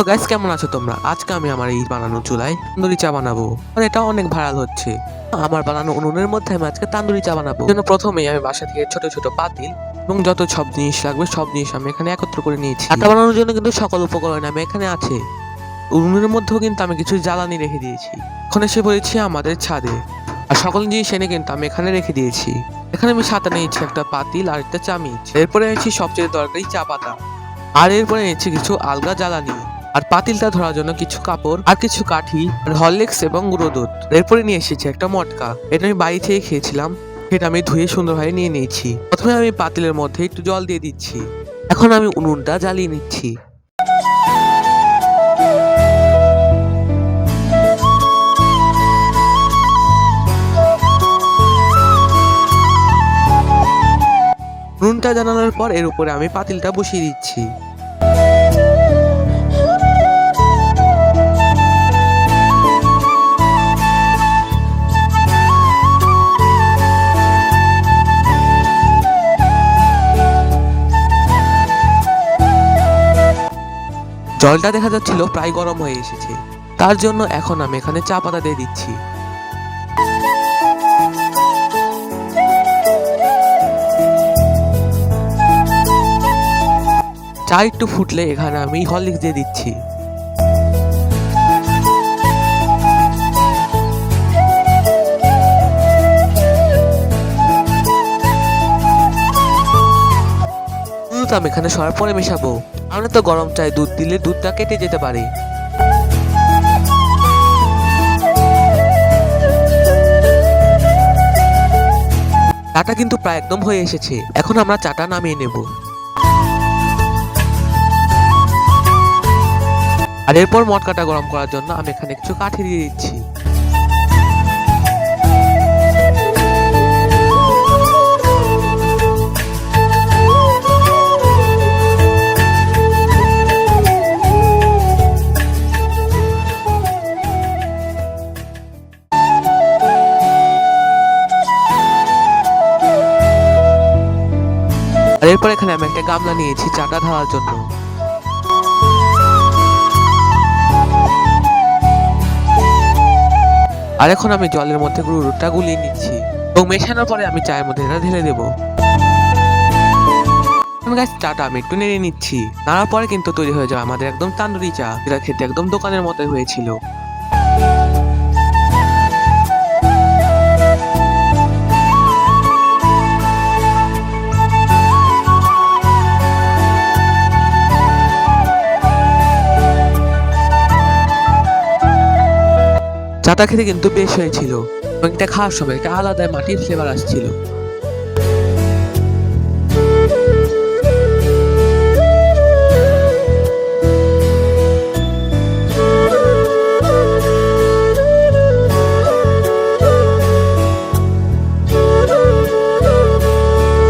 Guys কেমন আছো তোমরা? আজকে আমি আমার এই বানানো চুলায় তান্দুরি চা বানাবো। আর এটা অনেক ভাইরাল হচ্ছে। আমার বানানো উনুনের মধ্যে আমি আজকে তান্দুরি চা বানাবো। জন্য প্রথমেই আমি বাসা থেকে ছোট ছোট পাতিল এবং যত সব জিনিস লাগবে, সব জিনিস আমি এখানে একত্র করে নিয়েছি। আটা বানানোর জন্য কিন্তু সকল উপকরণ আমি এখানে আছে। উনুনের মধ্যেও কিন্তু আমি কিছু জ্বালানি রেখে দিয়েছি। এখন এসে পড়েছি আমাদের ছাদে। আর সকল জিনিস এনে কিন্তু আমি এখানে রেখে দিয়েছি। এখানে আমি সাথে নিয়েছি একটা পাতিল আর একটা চামিচ। এরপরে এনেছি সবচেয়ে দরকারি চা পাতা। আর এরপরে এনেছি কিছু আলগা জ্বালানি। আর পাতিলটা ধরার জন্য কিছু কাপড় আর কিছু কাঠি আর হরলিক্স এবং গুঁড়ো দুধ। এরপরে নিয়ে এসেছি একটা মটকা। এটা আমি বাড়ি থেকে খেয়েছিলাম। সেটা আমি ধুয়ে সুন্দরভাবে নিয়ে নিয়েছি। প্রথমে আমি পাতিলের মধ্যে একটু জল দিয়ে দিচ্ছি। এখন আমি উনুনটা জ্বালিয়ে নিচ্ছি। উনুনটা জানানোর পর এর উপরে আমি পাতিলটা বসিয়ে দিচ্ছি। জলটা দেখা যাচ্ছিল প্রায় গরম হয়ে এসেছে। তার জন্য এখন আমি এখানে চা পাতা দিয়ে দিচ্ছি। চা একটু ফুটলে এখানে আমি হরলিক্স দিয়ে দিচ্ছি। আমি এখানে সরার পরে মেশাবো। আমরা তো গরম চাই দুধ দিলে দুধটা কেটে যেতে পারে। চাটা কিন্তু প্রায় একদম হয়ে এসেছে। এখন আমরা চাটা নামিয়ে নেব। আর এরপর মটকাটা গরম করার জন্য আমি এখানে কিছু কাঠি দিয়ে দিচ্ছি। আর এরপর এখানে আমি একটা গামলা নিয়েছি চাটা ঢালার জন্য। আর এখন আমি জলের মধ্যে গুঁড়োটা গুলিয়ে নিচ্ছি। এবং মেশানোর পরে আমি চায়ের মধ্যে এটা ঢেলে দেবো। চাটা আমি একটু নেড়ে নিচ্ছি। নাড়ার পরে কিন্তু তৈরি হয়ে যাবে আমাদের একদম তান্দুরি চা, যেটা খেতে একদম দোকানের মতোই হয়েছিল। চাটা খেতে কিন্তু বেশ হয়েছিল এবং এটা খাওয়ার সময় একটা আলাদা মাটির ফ্লেভার আসছিল।